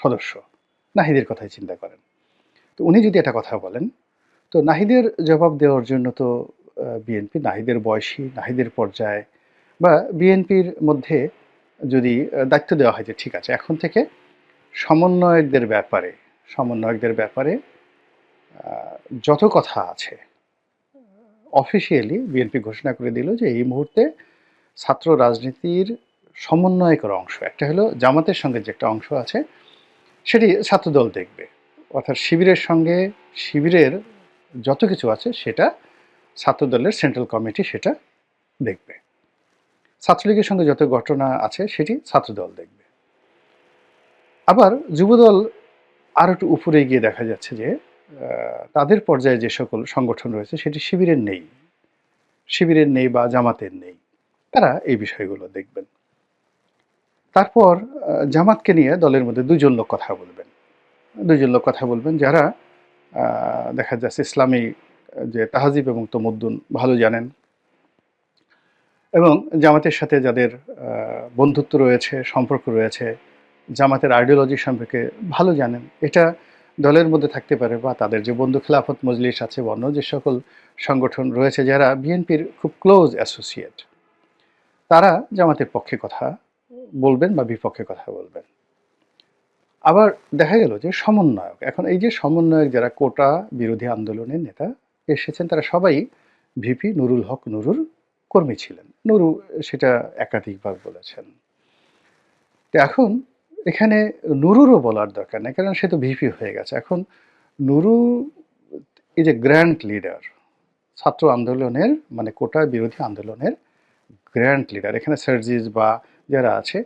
সদস্য। নাহিদের কথাই চিন্তা করেন। তো উনি যদি এটা কথা বলেন, তো নাহিদের জবাব দেওয়ার জন্য তো বিএনপি, নাহিদের বয়সী, নাহিদের পর্যায়ে, বা বিএনপির মধ্যে যদি দায়িত্ব দেওয়া হয় যে ঠিক আছে, এখন থেকে সমন্বয়কদের ব্যাপারে সমন্বয়কদের ব্যাপারে যত কথা আছে অফিসিয়ালি বিএনপি ঘোষণা করে দিল যে এই মুহূর্তে ছাত্র রাজনীতির সমন্বয়কর অংশ, একটা হলো জামাতের সঙ্গে যে একটা অংশ আছে সেটি ছাত্রদল দেখবে। অর্থাৎ শিবিরের সঙ্গে শিবিরের যত কিছু আছে সেটা ছাত্রদলের সেন্ট্রাল কমিটি সেটা দেখবে। ছাত্রলীগের সঙ্গে যত ঘটনা আছে সেটি ছাত্রদল দেখবে। আবার যুবদল আরও একটু উপরে গিয়ে দেখা যাচ্ছে যে তাদের পর্যায়ে যে সকল সংগঠন রয়েছে সেটি শিবিরের নেই। শিবিরের নেই বা জামাতের নেই। তারা এই বিষয়গুলো দেখবেন। তারপর জামাতকে নিয়ে দলের মধ্যে দুজন লোক কথা বলবেন। দুজন লোক কথা বলবেন যারা দেখা যাচ্ছে ইসলামী, যে তাহাজিব এবং তমুদ্দুন ভালো জানেন। এবং জামাতের সাথে যাদের বন্ধুত্ব রয়েছে, সম্পর্ক রয়েছে, জামাতের আইডিওলজি সম্পর্কে ভালো জানেন। এটা দলের মধ্যে থাকতে পারে বা তাদের যে বন্ধু খেলাফত মজলিস আছে বা অন্য যে সকল সংগঠন রয়েছে যারা বিএনপির খুব ক্লোজ অ্যাসোসিয়েট তারা জামাতের পক্ষে কথা বলবেন বা বিপক্ষে কথা বলবেন। আবার দেখা গেল যে সমন্বয়ক, এখন এই যে সমন্বয়ক যারা কোটা বিরোধী আন্দোলনের নেতা এসেছেন, তারা সবাই ভিপি নুরুল হক নুরুর কর্মী ছিলেন। নুরু সেটা একাধিকবার বলেছেন। তো এখন এখানে নুরুরও বলার দরকার নেই, কারণ সে তো ভিপি হয়ে গেছে। এখন নুরু এই যে গ্র্যান্ড লিডার ছাত্র আন্দোলনের মানে কোটা বিরোধী আন্দোলনের গ্র্যান্ড লিডার এখানে সার্জিস বা যারা আছে,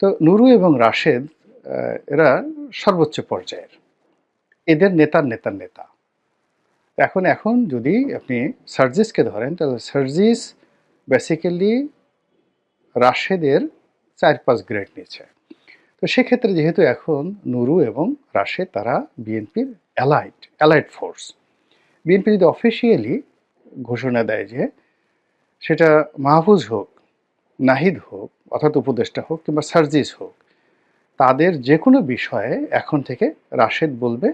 তো নুরু এবং রাশেদ এরা সর্বোচ্চ পর্যায়ের। এদের নেতার নেতার নেতা। এখন এখন যদি আপনি সার্জিসকে ধরেন, তাহলে সার্জিস বেসিক্যালি রাশেদের চার পাঁচ গ্রেড নিচ্ছে তো সেক্ষেত্রে যেহেতু এখন নুরু এবং রাশেদ, তারা বিএনপির অ্যালাইড অ্যালাইড ফোর্স বিএনপি যদি অফিসিয়ালি ঘোষণা দেয় যে সেটা মাহফুজ হোক, নাহিদ হোক অর্থাৎ উপদেষ্টা হোক কিংবা সার্জিস হোক, তাদের যে কোনো বিষয়ে এখন থেকে রাশেদ বলবে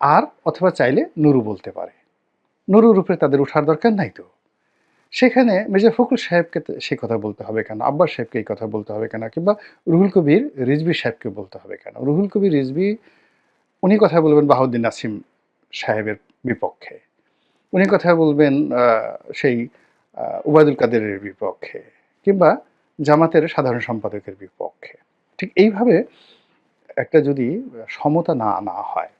আর অথবা চাইলে নুরু বলতে পারে। নুরুর উপরে তাদের উঠার দরকার নাই তো। সেখানে মির্জা ফখরুল সাহেবকে সে কথা বলতে হবে কেন? আব্বাস সাহেবকে এই কথা বলতে হবে কেন? কিংবা রুহুল কবির রিজবি সাহেবকে বলতে হবে কেন? রুহুল কবির রিজবি উনি কথা বলবেন বাহাউদ্দিন নাসিম সাহেবের বিপক্ষে। উনি কথা বলবেন সেই উবায়দুল কাদেরের বিপক্ষে। কিংবা জামাতের সাধারণ সম্পাদকের বিপক্ষে। ঠিক এইভাবে একটা যদি সমতা না আনা হয়,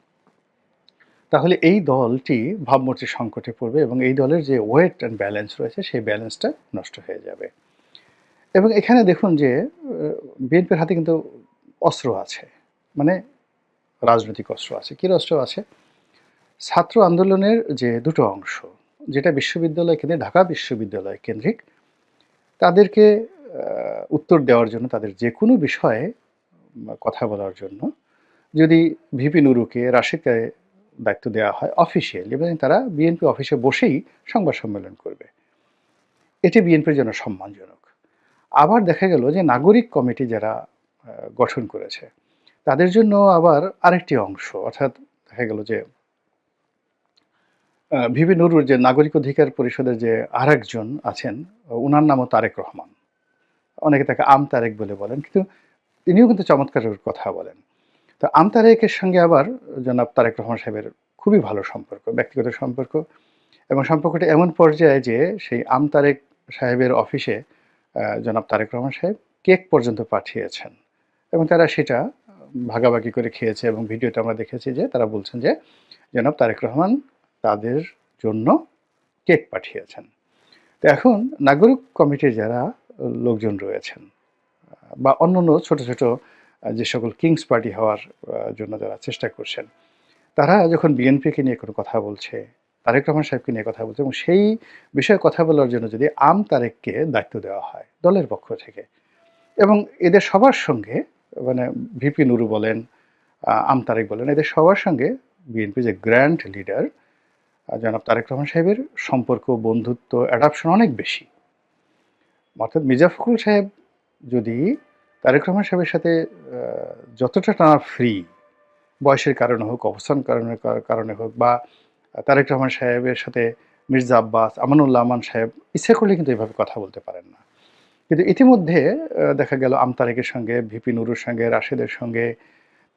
তাহলে এই দলটি ভাবমূর্তির সংকটে পড়বে এবং এই দলের যে ওয়েট অ্যান্ড ব্যালেন্স রয়েছে, সেই ব্যালেন্সটা নষ্ট হয়ে যাবে। এবং এখানে দেখুন যে বিএনপির হাতে কিন্তু অস্ত্র আছে মানে রাজনৈতিক অস্ত্র আছে। কী অস্ত্র আছে? ছাত্র আন্দোলনের যে দুটো অংশ, যেটা বিশ্ববিদ্যালয় কেন্দ্রিক, ঢাকা বিশ্ববিদ্যালয় কেন্দ্রিক, তাদেরকে উত্তর দেওয়ার জন্য তাদের যে কোনো বিষয়ে কথা বলার জন্য যদি ভিপি নুরুকে রাশিদকে দায়িত্ব দেওয়া হয় অফিসিয়ালি এবং তারা বিএনপি অফিসে বসেই সংবাদ সম্মেলন করবে। এটি বিএনপির জন্য সম্মানজনক। আবার দেখা গেল যে নাগরিক কমিটি যারা গঠন করেছে, তাদের জন্য আবার আরেকটি অংশ, অর্থাৎ দেখা গেল যে ভিভি নুরুর যে নাগরিক অধিকার পরিষদের যে আরেকজন আছেন ওনার নামও তারেক রহমান। অনেকে তাকে আম তারেক বলে বলেন, কিন্তু তিনিও কিন্তু চমৎকার কথা বলেন। তো আম তারেকের সঙ্গে আবার জনাব তারেক রহমান সাহেবের খুবই ভালো সম্পর্ক, ব্যক্তিগত সম্পর্ক এবং সম্পর্কটা এমন পর্যায়ে যে সেই আম তারেক সাহেবের অফিসে জনাব তারেক রহমান সাহেব কেক পর্যন্ত পাঠিয়েছেন এবং তারা সেটা ভাগাভাগি করে খেয়েছে এবং ভিডিওতে আমরা দেখেছি যে তারা বলছেন যে জনাব তারেক রহমান তাদের জন্য কেক পাঠিয়েছেন। তো এখন নাগরিক কমিটির যারা লোকজন রয়েছেন। বা অন্যান্য ছোট ছোট যে সকল কিংস পার্টি হওয়ার জন্য যারা চেষ্টা করছেন, তারা যখন বিএনপিকে নিয়ে কোনো কথা বলছে, তারেক রহমান সাহেবকে নিয়ে কথা বলছে এবং সেই বিষয়ে কথা বলার জন্য যদি আম তারেককে দায়িত্ব দেওয়া হয় দলের পক্ষ থেকে এবং এদের সবার সঙ্গে মানে ভিপি নুরু বলেন আম তারেক বলেন, এদের সবার সঙ্গে বিএনপি যে গ্র্যান্ড লিডার জনাব তারেক রহমান সাহেবের সম্পর্ক, বন্ধুত্ব, অ্যাডাপশন অনেক বেশি। অর্থাৎ মির্জা ফখরুল সাহেব যদি তারেক রহমান সাহেবের সাথে যতটা টানা ফ্রি বয়সের কারণে হোক, অবস্থান কারণে কারণে হোক, বা তারেক রহমান সাহেবের সাথে মির্জা আব্বাস, আমানুল্লাহ আমান সাহেব, ইচ্ছা করলে কিন্তু এভাবে কথা বলতে পারেন না। কিন্তু ইতিমধ্যে দেখা গেল আমতারেকের সঙ্গে, ভিপি নুরুর সঙ্গে, রাশেদের সঙ্গে,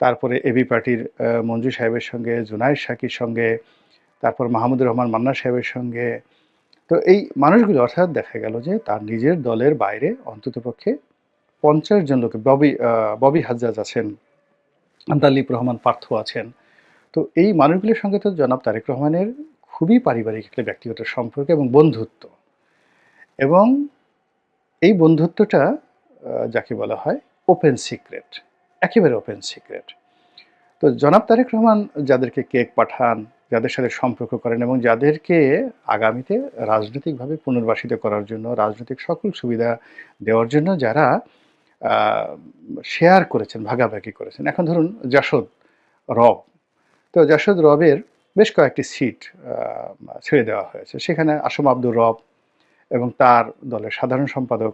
তারপরে এবি পার্টির মঞ্জু সাহেবের সঙ্গে জুনাইদ শাকির সঙ্গে, তারপর মাহমুদুর রহমান মান্না সাহেবের সঙ্গে তো এই মানুষগুলো অর্থাৎ দেখা গেল যে তার নিজের দলের বাইরে অন্ততপক্ষে পঞ্চাশ জন লোক, ববি ববি হাজ্জাজ আছেন আন্তালিপ রহমান পার্থ আছেন। তো এই মানুষগুলির সঙ্গে তো জনাব তারেক রহমানের খুবই পারিবারিক একটা ব্যক্তিগত সম্পর্ক এবং বন্ধুত্ব। এবং এই বন্ধুত্বটা যাকে বলা হয় ওপেন সিক্রেট একেবারে ওপেন সিক্রেট তো জনাব তারেক রহমান যাদেরকে কেক পাঠান যাদের সাথে সম্পর্ক করেন এবং যাদেরকে আগামীতে রাজনৈতিকভাবে পুনর্বাসিত করার জন্য, রাজনৈতিক সকল সুবিধা দেওয়ার জন্য যারা শেয়ার করেছেন, ভাগাভাগি করেছেন। এখন ধরুন জাসদ রব। তো জাসদ রবের বেশ কয়েকটি সিট ছেড়ে দেওয়া হয়েছে। সেখানে আসম আব্দুর রব এবং তার দলের সাধারণ সম্পাদক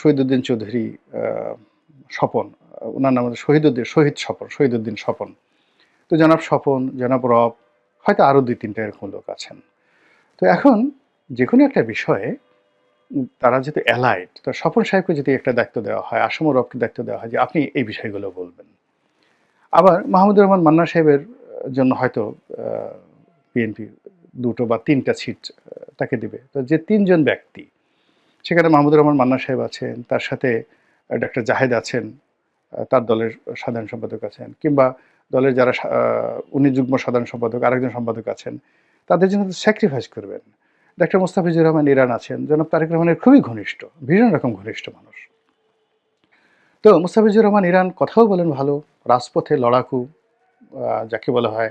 শহীদুদ্দিন চৌধুরী স্বপন। ওনার নাম শহীদুদ্দিন, শহীদ স্বপন, শহীদুদ্দিন স্বপন। তো জনাব স্বপন, জনাব রব, হয়তো আরও দুই তিনটা এরকম লোক আছেন। তো এখন যে কোনো একটা বিষয়ে তারা যেহেতু অ্যালাইড তো স্বপন সাহেবকে যদি একটা দায়িত্ব দেওয়া হয়, আসম রবকে দায়িত্ব দেওয়া হয় যে আপনি এই বিষয়গুলো বলবেন। আবার মাহমুদুর রহমান মান্না সাহেবের জন্য হয়তো বিএনপি দুটো বা তিনটা সিট তাকে দিবে। তো যে তিনজন ব্যক্তি, সেখানে মাহমুদুর রহমান মান্না সাহেব আছেন, তার সাথে ডক্টর জাহেদ আছেন তার দলের সাধারণ সম্পাদক আছেন, কিংবা দলের যারা উনি যুগ্ম সাধারণ সম্পাদক, আরেকজন সম্পাদক আছেন, তাদের জন্য স্যাক্রিফাইস করবেন। ডাক্তার মুস্তাফিজুর রহমান ইরান আছেন, জনাব তারেক রহমানের খুবই ঘনিষ্ঠ, ভীষণ রকম ঘনিষ্ঠ মানুষ। তো মুস্তাফিজুর রহমান ইরান কথাও বলেন ভালো, রাজপথে লড়াকু যাকে বলা হয়,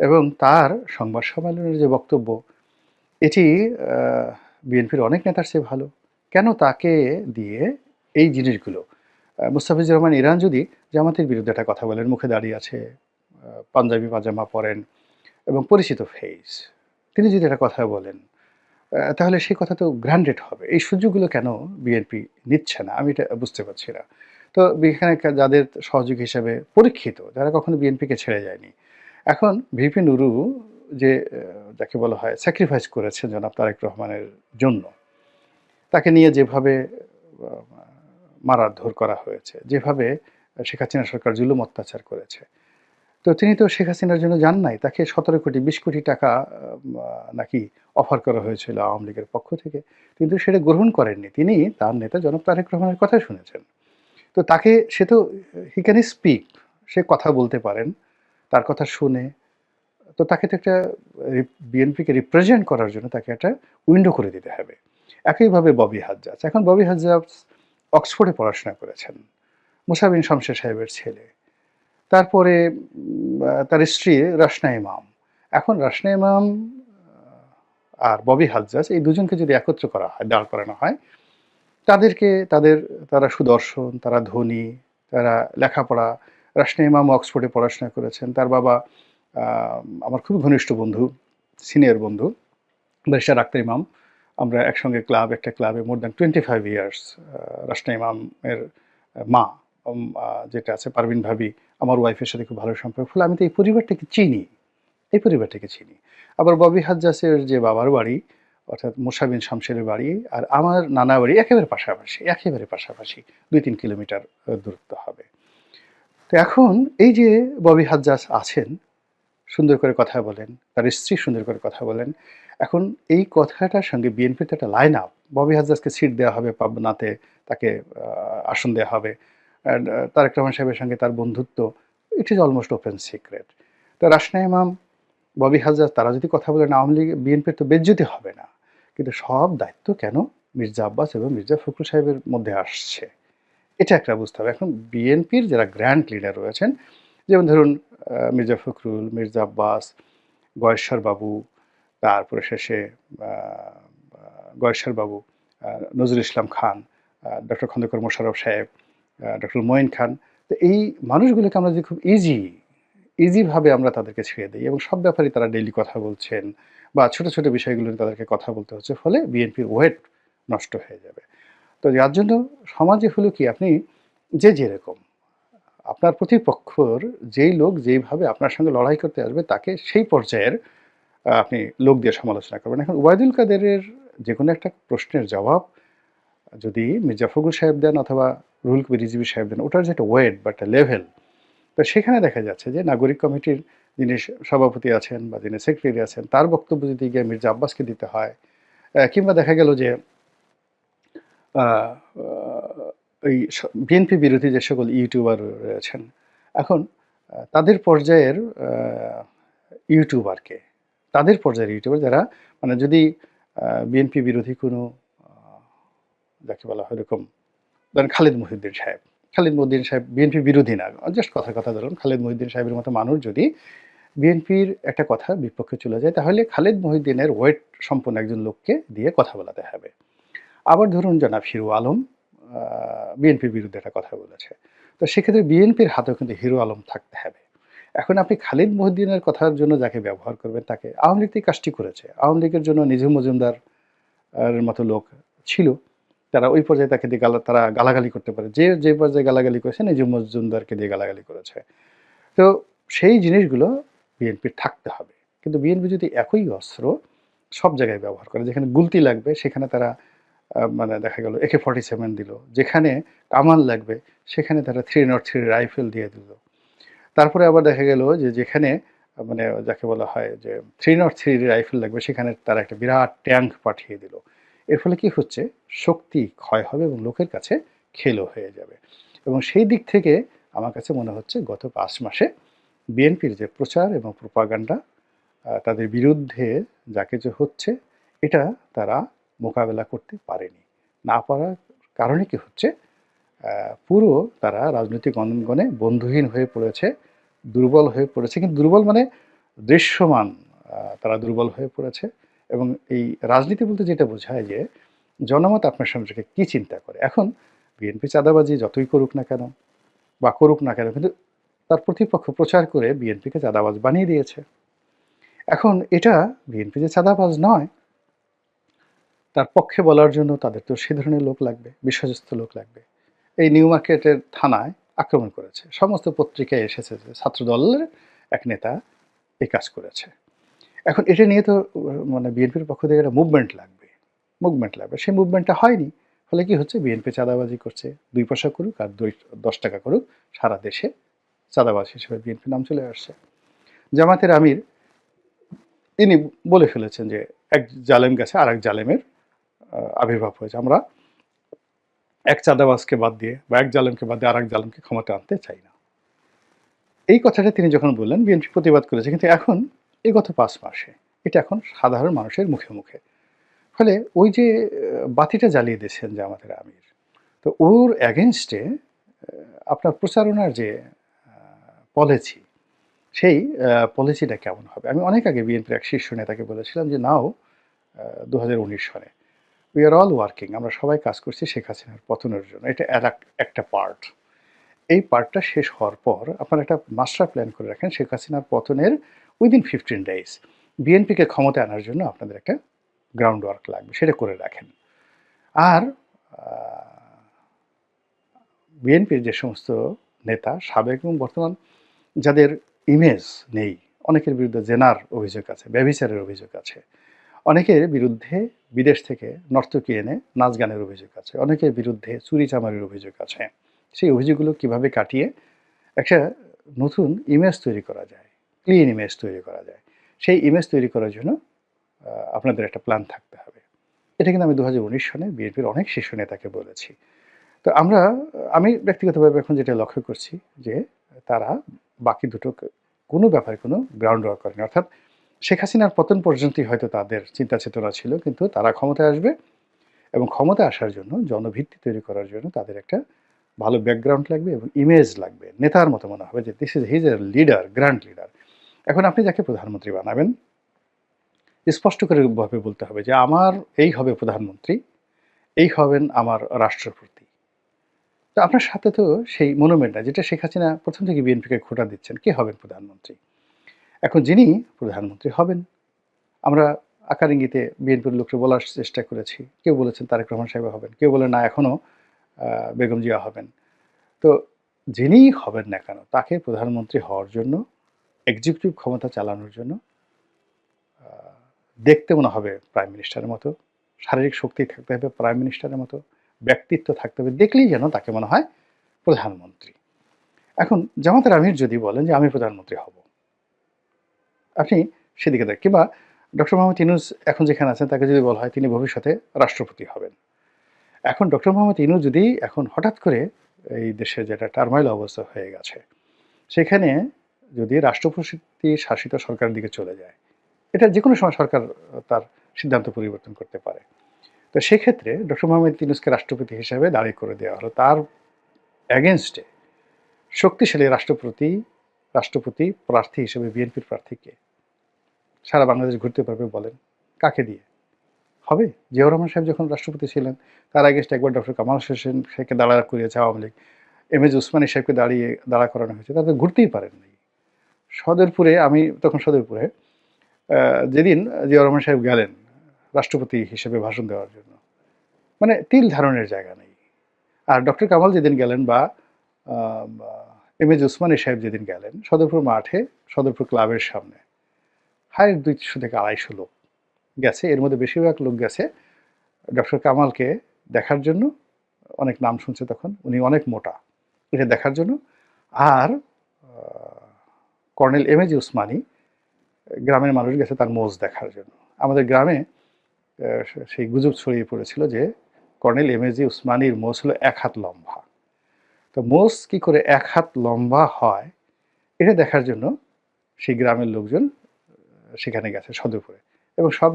এবং তার সংবাদ সম্মেলনের যে বক্তব্য, এটি বিএনপির অনেক নেতার চেয়ে ভালো। কেন তাকে দিয়ে এই জিনিসগুলো মুস্তাফিজুর রহমান ইরান যদি জামাতের বিরুদ্ধে একটা কথা বলেন, মুখে দাঁড়িয়ে আছে পাঞ্জাবি পাজামা পরেন এবং পরিচিত ফেস তিনি যদি একটা কথা বলেন তাহলে সেই কথা তো গ্রান্ডেড হবে। এই সুযোগগুলো কেন বিএনপি নিচ্ছে না? আমি এটা বুঝতে পারছি না। তো এখানে যাদের সহযোগ হিসেবে পরীক্ষিত, যারা কখনো বিএনপিকে ছেড়ে যায়নি, এখন ভিপি নুরু যে যাকে বলা হয় স্যাক্রিফাইস করেছেন জনাব তারেক রহমানের জন্য, তাকে নিয়ে যেভাবে মারাধর করা হয়েছে, যেভাবে শেখ হাসিনা সরকার জুলুম অত্যাচার করেছে। তো তিনি তো শেখ হাসিনার জন্য যান নাই, তাকে সতেরো কোটি, বিশ কোটি টাকা নাকি অফার করা হয়েছিল আওয়ামী লীগের পক্ষ থেকে। কিন্তু সেটা গ্রহণ করেননি। তিনি তার নেতা জনাব তারেক রহমানের কথা শুনেছেন। তো তাকে সে তো হি ক্যান স্পিক সে কথা বলতে পারেন, তার কথা শুনে। তো তাকে তো একটা বিএনপিকে রিপ্রেজেন্ট করার জন্য তাকে একটা উইন্ডো করে দিতে হবে। একইভাবে ববি হাজ্জাজ। এখন ববি হাজ্জাজ অক্সফোর্ডে পড়াশোনা করেছেন, মুসাবিন শামশের সাহেবের ছেলে। তারপরে তার স্ত্রী রাসনা ইমাম। এখন রাসনা ইমাম আর ববি হাজ্জাজ, এই দুজনকে যদি একত্র করা হয়, দাঁড় করানো হয়, তাদেরকে, তাদের, তারা সুদর্শন, তারা ধনী, তারা লেখাপড়া। রাসনা ইমাম অক্সফোর্ডে পড়াশোনা করেছেন। তার বাবা আমার খুব ঘনিষ্ঠ বন্ধু, সিনিয়র বন্ধু, ব্যারিস্টার আক্তার ইমাম। আমরা একসঙ্গে ক্লাব, একটা ক্লাবে more than twenty five years Rasna ইমামের মা যেটা আছে পারভিন ভাবি, আমার ওয়াইফের সাথে খুব ভালো সম্পর্ক। ফলে আমি তো এই পরিবারটাকে চিনি, এই পরিবারটাকে চিনি। আবার ববি হাজ্জাসের যে বাবার বাড়ি, অর্থাৎ মোসাবিন শামশেরের বাড়ি আর আমার নানা বাড়ি একেবারে পাশাপাশি একেবারে পাশাপাশি দুই তিন কিলোমিটার দূরত্ব হবে। তো এখন এই যে ববি হাজ্জাস আছেন সুন্দর করে কথা বলেন, তার স্ত্রী সুন্দর করে কথা বলেন। এখন এই কথাটার সঙ্গে বিএনপির তো একটা লাইন আপ ববি হাজ্জাজকে সিট দেওয়া হবে, পাবনাতে তাকে আসন দেওয়া হবে। তারেক রহমান সাহেবের সঙ্গে তার বন্ধুত্ব it is almost open secret তো রাসনা ইমাম, ববি হাজ্জাজ তারা যদি কথা বলেন, আওয়ামী লীগ বিএনপির তো বেজ্জতি হবে না। কিন্তু সব দায়িত্ব কেন মির্জা আব্বাস এবং মির্জা ফখরুল সাহেবের মধ্যে আসছে? এটা একটা বুঝতে হবে। এখন বিএনপির যারা গ্র্যান্ড লিডার রয়েছেন, যেমন ধরুন মির্জা ফখরুল, মির্জা আব্বাস, গয়েশ্বর বাবু, তারপরে শেষে গয়েশ্বর বাবু নজরুল ইসলাম খান ডক্টর খন্দকার মোশাররফ সাহেব ডক্টর মঈন খান। তো এই মানুষগুলোকে আমরা যদি খুব ইজি ইজিভাবে আমরা তাদেরকে ছেড়ে দিই এবং সব ব্যাপারে তারা ডেইলি কথা বলছেন বা ছোট ছোট বিষয়গুলো নিয়ে তাদেরকে কথা বলতে হচ্ছে, ফলে বিএনপির ওয়েট নষ্ট হয়ে যাবে। তো যার জন্য সমাজে হলো কি, আপনি যে যেরকম আপনার প্রতিপক্ষর যেই লোক যেইভাবে আপনার সঙ্গে লড়াই করতে আসবে, তাকে সেই পর্যায়ের আপনি লোক দিয়ে সমালোচনা করবেন। এখন ওবায়দুল কাদেরের যে কোনো একটা প্রশ্নের জবাব যদি মির্জা ফখরুল সাহেব দেন অথবা রুহুল কবির রিজভী সাহেব দেন, ওটার যে একটা ওয়েট বা একটা লেভেল তো সেখানে দেখা যাচ্ছে যে নাগরিক কমিটির যিনি সভাপতি আছেন বা যিনি সেক্রেটারি আছেন, তার বক্তব্য যদি গিয়ে মির্জা আব্বাসকে দিতে হয় কিংবা দেখা গেল যে আহ, বিএনপি বিরোধী যে সকল ইউটিউবার রয়েছেন এখন তাদের পর্যায়ের ইউটিউবারকে তাদের পর্যায়ের ইউটিউবার যারা মানে যদি বিএনপি বিরোধী কোনো যাকে বলা হয় এরকম ধরেন খালিদ মহিউদ্দিন সাহেব খালিদ মহিউদ্দিন সাহেব বিএনপি বিরোধী না জাস্ট কথা কথা ধরুন খালিদ মহিউদ্দিন সাহেবের মতো মানুষ যদি বিএনপির একটা কথা বিপক্ষে চলে যায় তাহলে খালিদ মহিউদ্দিনের ওয়েট সম্পন্ন একজন লোককে দিয়ে কথা বলাতে হবে। আবার ধরুন জনাব হিরো আলম বিএনপির বিরুদ্ধে একটা কথা বলেছে। তো সেক্ষেত্রে বিএনপির হাতেও কিন্তু হিরো আলম থাকতে হবে। এখন আপনি খালিদ মহিউদ্দিনের কথার জন্য যাকে ব্যবহার করবেন, তাকে আওয়ামী লীগ কাজটি করেছে। আওয়ামী লীগের জন্য নিজু মজুমদার মতো লোক ছিল। তারা ওই পর্যায়ে তাকে দিয়ে গালা, তারা গালাগালি করতে পারে। যে যে পর্যায়ে গালাগালি করেছে, নিজু মজুমদারকে দিয়ে গালাগালি করেছে। তো সেই জিনিসগুলো বিএনপির থাকতে হবে। কিন্তু বিএনপি যদি একই অস্ত্র সব জায়গায় ব্যবহার করে, যেখানে গুলতি লাগবে, সেখানে তারা মানে দেখা গেল একে ফর্টি সেভেন দিল, যেখানে কামান লাগবে, সেখানে তারা থ্রি নট থ্রি রাইফেল দিয়ে দিল। তারপরে আবার দেখা গেল যে যেখানে মানে যাকে বলা হয় যে থ্রি নট থ্রি রাইফেল লাগবে, সেখানে তারা একটা বিরাট ট্যাঙ্ক পাঠিয়ে দিল। এর ফলে কি হচ্ছে? শক্তি ক্ষয় হবে এবং লোকের কাছে খেলো হয়ে যাবে। এবং সেই দিক থেকে আমার কাছে মনে হচ্ছে গত পাঁচ মাসে বিএনপির যে প্রচার এবং প্রপাগান্ডা তাদের বিরুদ্ধে যা কিছু হচ্ছে, এটা তারা মোকাবেলা করতে পারেনি। না পারার কারণে কি হচ্ছে? পুরো তারা রাজনৈতিক অঙ্গনে বন্ধুহীন হয়ে পড়েছে, দুর্বল হয়ে পড়েছে। কিন্তু দুর্বল মানে দৃশ্যমান তারা দুর্বল হয়ে পড়েছে। এবং এই রাজনীতি বলতে যেটা বোঝায় যে, জনমত আপনার সম্পর্কে কী চিন্তা করে? এখন বিএনপি চাঁদাবাজি যতই করুক না কেন বা করুক না কেন, কিন্তু তার প্রতিপক্ষ প্রচার করে বিএনপিকে চাঁদাবাজ বানিয়ে দিয়েছে। এখন এটা বিএনপি যে চাঁদাবাজ নয় তার পক্ষে বলার জন্য তাদের তো সে ধরনের লোক লাগবে, বিশ্বস্ত লোক লাগবে। এই নিউ মার্কেটের থানায় আক্রমণ করেছে। সমস্ত পত্রিকায় এসেছে যে ছাত্রদলের এক নেতা এই কাজ করেছে। এখন এটা নিয়ে তো মানে বিএনপির পক্ষ থেকে একটা মুভমেন্ট লাগবে। মুভমেন্ট লাগবে। সেই মুভমেন্টটা হয়নি। ফলে কি হচ্ছে? বিএনপি চাঁদাবাজি করছে। দুই পয়সা করুক আর দুই, দশ টাকা করুক, সারা দেশে চাঁদাবাজ হিসেবে বিএনপি নাম চলে আসছে। জামাতের আমির তিনি বলে ফেলেছেন যে এক জালেম গেছে আর এক জালেমের আবির্ভাব হয়েছে। আমরা এক চাঁদাবাজকে বাদ দিয়ে বা এক জালেমকে বাদ দিয়ে আর এক জালেমকে ক্ষমতা আনতে চাই না। এই কথাটা তিনি যখন বললেন, বিএনপি প্রতিবাদ করেছে, কিন্তু এখন এই গত পাঁচ মাসে এটা এখন সাধারণ মানুষের মুখে মুখে। ফলে ওই যে বাতিটা জ্বালিয়ে দিয়েছেন যে আমাদের আমির, তো ওর অ্যাগেনস্টে আপনার প্রচারণার যে পলিসি সেই পলিসিটা কেমন হবে? আমি অনেক আগে বিএনপির এক শীর্ষ নেতাকে বলেছিলাম যে, নাও দু হাজার উনিশ সনে উই আর অল ওয়ার্কিং আমরা সবাই কাজ করছি শেখ হাসিনার পতনের জন্য। এটা একটা পার্ট এই পার্টটা শেষ হওয়ার পর আপনারা একটা মাস্টার প্ল্যান করে রাখেন শেখ হাসিনার পতনের উইদিন ফিফটিন ডেজ বিএনপিকে ক্ষমতা আনার জন্য আপনাদের একটা গ্রাউন্ড ওয়ার্ক লাগবে, সেটা করে রাখেন। আর বিএনপির যে সমস্ত নেতা, সাবেক এবং বর্তমান যাদের ইমেজ নেই, অনেকের বিরুদ্ধে জেনার অভিযোগ আছে, ব্যভিচারের অভিযোগ আছে অনেকের বিরুদ্ধে বিদেশ থেকে নর্তকী এনে নাচ গানের অভিযোগ আছে, অনেকের বিরুদ্ধে চুরি চামারির অভিযোগ আছে। সেই অভিযোগগুলো কীভাবে কাটিয়ে একটা নতুন ইমেজ তৈরি করা যায় ক্লিন ইমেজ তৈরি করা যায়, সেই ইমেজ তৈরি করার জন্য আপনাদের একটা প্ল্যান থাকতে হবে। এটা কিন্তু আমি দু হাজার উনিশ সনে বিএনপির অনেক শীর্ষ নেতাকে বলেছি। তো আমরা, আমি ব্যক্তিগতভাবে এখন যেটা লক্ষ্য করছি যে তারা বাকি দুটো কোনো ব্যাপারে কোনো গ্রাউন্ড ওয়ার্ক করেনি। অর্থাৎ শেখ হাসিনার পতন পর্যন্তই হয়তো তাদের চিন্তা চেতনা ছিল, কিন্তু তারা ক্ষমতায় আসবে এবং ক্ষমতা আসার জন্য জনভিত্তি তৈরি করার জন্য তাদের একটা ভালো ব্যাকগ্রাউন্ড লাগবে এবং ইমেজ লাগবে। নেতার মতো মনে হবে যে this is his a leader grand leader এখন আপনি যাকে প্রধানমন্ত্রী বানাবেন, স্পষ্ট করে ভাবে বলতে হবে যে আমার এই হবে প্রধানমন্ত্রী, এই হবেন আমার রাষ্ট্রপতি। তো আপনার সাথে তো সেই মনোমেন্টটা যেটা শেখ হাসিনা প্রথম থেকে বিএনপিকে খোটা দিচ্ছেন, কে হবেন প্রধানমন্ত্রী? এখন যিনি প্রধানমন্ত্রী হবেন। আমরা আকার ইঙ্গিতে বিএনপির লোককে বলার চেষ্টা করেছি। কেউ বলেছেন তারেক রহমান সাহেব হবেন, কেউ বলে না এখনও বেগম জিয়া হবেন। তো যিনিই হবেন না কেন, তাকে প্রধানমন্ত্রী হওয়ার জন্য এক্সিকিউটিভ ক্ষমতা চালানোর জন্য দেখতে মনে হবে প্রাইম মিনিস্টারের মতো, শারীরিক শক্তি থাকতে হবে প্রাইম মিনিস্টারের মতো, ব্যক্তিত্ব থাকতে হবে, দেখলেই যেন তাকে মনে হয় প্রধানমন্ত্রী। এখন জামাতের আমির যদি বলেন যে আমি প্রধানমন্ত্রী হব আপনি সেদিকে দেখ। কিংবা ডক্টর মোহাম্মদ ইনুস এখন যেখানে আছেন, তাকে যদি বলা হয় তিনি ভবিষ্যতে রাষ্ট্রপতি হবেন। এখন ডক্টর মোহাম্মদ ইনুস যদি এখন হঠাৎ করে এই দেশে যেটা টার্মাইল অবস্থা হয়ে গেছে, সেখানে যদি রাষ্ট্রপতি শাসিত সরকারের দিকে চলে যায়, এটা যে কোনো সময় সরকার তার সিদ্ধান্ত পরিবর্তন করতে পারে। তো সেক্ষেত্রে ডক্টর মোহাম্মদ ইনুসকে রাষ্ট্রপতি হিসেবে দাঁড়িয়ে করে দেওয়া হলো। তার অ্যাগেনস্টে শক্তিশালী রাষ্ট্রপতি রাষ্ট্রপতি প্রার্থী হিসেবে, বিএনপির প্রার্থীকে সারা বাংলাদেশ ঘুরতে পারবে বলেন। কাকে দিয়ে? হবে? জিয়াউর রহমান সাহেব যখন রাষ্ট্রপতি ছিলেন, তার আগে একবার ডক্টর কামাল হোসেন শেখকে দাঁড়া করিয়েছে Awami League. M A G Osmani সাহেবকে দাঁড়িয়ে, দাঁড়া করানো হয়েছে। তাদের ঘুরতেই পারেননি সদরপুরে আমি, তখন সদরপুরে যেদিন জিয়াউর রহমান সাহেব গেলেন, রাষ্ট্রপতি হিসেবে ভাষণ দেওয়ার জন্য মানে তিল ধারণের জায়গা নেই। আর ডক্টর কামাল যেদিন গেলেন বা এম এজ উসমানী সাহেব যেদিন গেলেন, সদরপুর মাঠে, সদরপুর ক্লাবের সামনে হায় দুইশো থেকে আড়াইশো লোক গেছে। এর মধ্যে বেশিরভাগ লোক গেছে। ডক্টর কামালকে দেখার জন্য, অনেক নাম শুনছে তখন, উনি অনেক মোটা, এটা দেখার জন্য। আর colonel M A G Osmani, গ্রামের মানুষ গেছে তার মোজ দেখার জন্য। আমাদের গ্রামে সেই গুজব ছড়িয়ে পড়েছিল যে, কর্নেল এম এজ উসমানির মোজ হলো এক হাত লম্বা। তো মোজ কি করে এক হাত লম্বা হয়, এটা দেখার জন্য সেই গ্রামের লোকজন সেখানে গেছে সদরপুরে। এবং সব